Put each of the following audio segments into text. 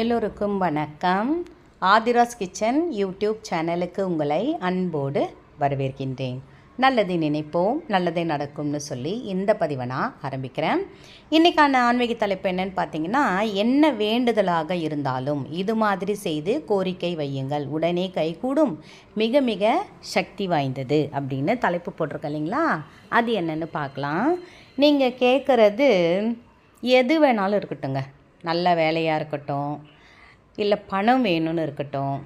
எல்லோருக்கும் வணக்கம். Aadhira's kitchen YouTube சேனலுக்கு உங்களை அன்போடு வரவேற்கின்றேன். நல்லதை நினைப்போம் நல்லதே நடக்கும்னு சொல்லி இந்த பதிவை நான் ஆரம்பிக்கிறேன். இன்றைக்கான ஆன்மீக தலைப்பு என்னன்னு பார்த்தீங்கன்னா என்ன வேண்டுதலாக இருந்தாலும் இது மாதிரி செய்து கோரிக்கை வையுங்கள். உடனே கைகூடும் மிக மிக சக்தி வாய்ந்தது அப்படின்னு தலைப்பு போட்டிருக்கேன் இல்லைங்களா? அது என்னென்னு பார்க்கலாம். நீங்கள் கேட்குறது எது வேணாலும் இருக்கட்டுங்க நல்ல வேலையாக இருக்கட்டும் இல்லை பணம் வேணும்னு இருக்கட்டும்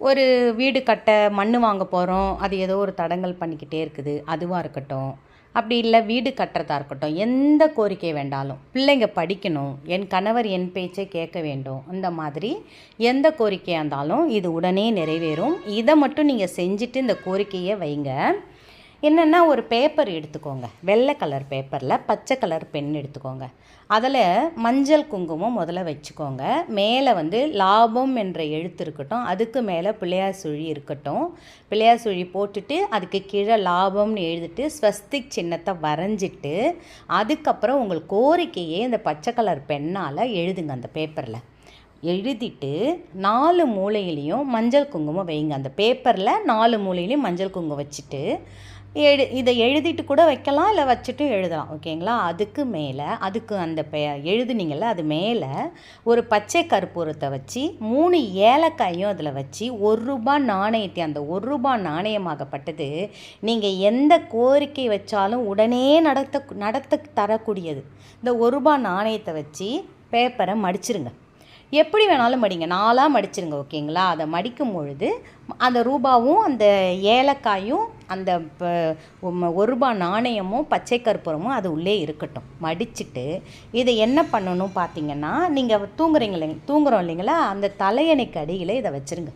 ஒரு வீடு கட்ட மண் வாங்க போகிறோம் அது ஏதோ ஒரு தடங்கல் பண்ணிக்கிட்டே இருக்குது அதுவாக இருக்கட்டும். அப்படி இல்லை வீடு கட்டுறதா இருக்கட்டும் எந்த கோரிக்கை வேண்டாலும் பிள்ளைங்க படிக்கணும் என் கணவர் என் பேச்சை கேட்க வேண்டும் இந்த மாதிரி எந்த கோரிக்கையாக இருந்தாலும் இது உடனே நிறைவேறும். இதை மட்டும் நீங்கள் செஞ்சுட்டு இந்த கோரிக்கையை வைங்க. என்னென்னா ஒரு பேப்பர் எடுத்துக்கோங்க. வெள்ளை கலர் பேப்பரில் பச்சை கலர் பென் எடுத்துக்கோங்க. அதில் மஞ்சள் குங்குமம் முதல்ல வச்சுக்கோங்க. மேலே வந்து லாபம் என்ற எழுத்து இருக்கட்டும் அதுக்கு மேலே பிள்ளையார் சுழி இருக்கட்டும். பிள்ளையார் சுழி போட்டுட்டு அதுக்கு கீழே லாபம்னு எழுதிட்டு ஸ்வஸ்திக் சின்னத்தை வரைஞ்சிட்டு அதுக்கப்புறம் உங்கள் கோரிக்கையே இந்த பச்சை கலர் பெண்ணால் எழுதுங்க அந்த பேப்பரில் எழுதிட்டு நாலு மூலையிலையும் மஞ்சள் குங்குமம் வைங்க. அந்த பேப்பரில் நாலு மூலையிலையும் மஞ்சள் குங்குமம் வச்சுட்டு எழு இதை எழுதிட்டு கூட வைக்கலாம் இல்லை வச்சுட்டு எழுதலாம். ஓகேங்களா? அதுக்கு மேலே அதுக்கு அந்த பெ எழுதுனீங்கள்ல அது மேலே ஒரு பச்சை கற்பூரத்தை வச்சு மூணு ஏலக்காயும் அதில் வச்சு ஒரு ரூபா நாணயத்தை அந்த ஒரு ரூபா நாணயமாகப்பட்டது நீங்கள் எந்த கோரிக்கை வச்சாலும் உடனே நடத்த நடத்த தரக்கூடியது. இந்த ஒரு ரூபா நாணயத்தை வச்சு பேப்பரை மடிச்சிருங்க. எப்படி வேணாலும் மடிங்க. நாலாக மடிச்சிருங்க ஓகேங்களா? அதை மடிக்கும் பொழுது அந்த ரூபாவும் அந்த ஏலக்காயும் அந்த ஒரு ரூபா நாணயமும் பச்சை கற்பூரமும் அது உள்ளே இருக்கட்டும். மடிச்சுட்டு இதை என்ன பண்ணணும் பார்த்தீங்கன்னா நீங்கள் தூங்குறீங்க இல்லைங்க தூங்குறோம் இல்லைங்களா? அந்த தலையணைக்கு அடியில் இதை வச்சுருங்க.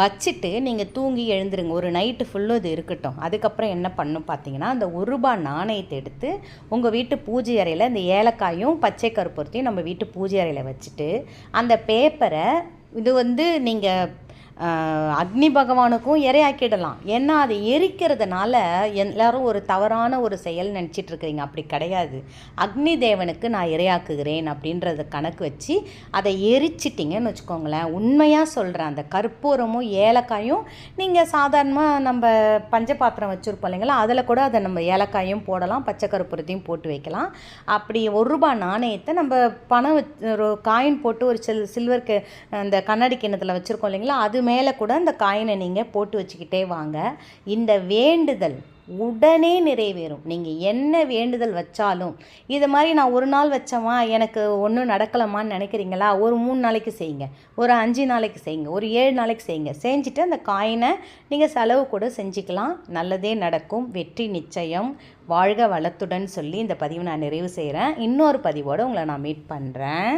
வச்சுட்டு நீங்கள் தூங்கி எழுந்துருங்க. ஒரு நைட்டு ஃபுல்லும் இது இருக்கட்டும். அதுக்கப்புறம் என்ன பண்ணும் பார்த்தீங்கன்னா அந்த ஒரு ரூபா நாணயத்தை எடுத்து உங்கள் வீட்டு பூஜை அறையில் இந்த ஏலக்காயும் பச்சை கருப்பூரத்தையும் நம்ம வீட்டு பூஜை அறையில் வச்சுட்டு அந்த பேப்பரை இது வந்து நீங்கள் அக்னி பகவானுக்கும் இரையாக்கிடலாம். ஏன்னா அதை எரிக்கிறதுனால எல்லாரும் ஒரு தவறான ஒரு செயல் நினச்சிட்டு இருக்கிறீங்க. அப்படி கிடையாது. அக்னி தேவனுக்கு நான் இரையாக்குகிறேன் அப்படின்றத கணக்கு வச்சு அதை எரிச்சிட்டிங்கன்னு வச்சுக்கோங்களேன். உண்மையாக சொல்கிறேன் அந்த கற்பூரமும் ஏலக்காயும் நீங்கள் சாதாரணமாக நம்ம பஞ்சபாத்திரம் வச்சுருப்போம் இல்லைங்களா? அதில் கூட அதை நம்ம ஏலக்காயும் போடலாம் பச்சை கற்பூரத்தையும் போட்டு வைக்கலாம். அப்படி ஒரு ரூபா நாணயத்தை நம்ம பணம் ஒரு காயின் போட்டு ஒரு சில் சில்வர் அந்த கண்ணாடி கிண்ணத்தில் வச்சுருக்கோம் இல்லைங்களா? அது அது மேலே கூட அந்த காயினை நீங்கள் போட்டு வச்சுக்கிட்டே வாங்க. இந்த வேண்டுதல் உடனே நிறைவேறும். நீங்கள் என்ன வேண்டுதல் வச்சாலும். இது மாதிரி நான் ஒரு நாள் வச்சோமா எனக்கு ஒன்றும் நடக்கலாமான்னு நினைக்கிறீங்களா? ஒரு மூணு நாளைக்கு செய்யுங்க. ஒரு அஞ்சு நாளைக்கு செய்யுங்க. ஒரு ஏழு நாளைக்கு செய்யுங்க. செஞ்சுட்டு அந்த காயினை நீங்கள் செலவு கூட செஞ்சுக்கலாம். நல்லதே நடக்கும். வெற்றி நிச்சயம். வாழ்க வளத்துடன் சொல்லி இந்த பதிவு நான் நிறைவு செய்கிறேன் இன்னொரு பதிவோடு உங்களை நான் மீட் பண்ணுறேன்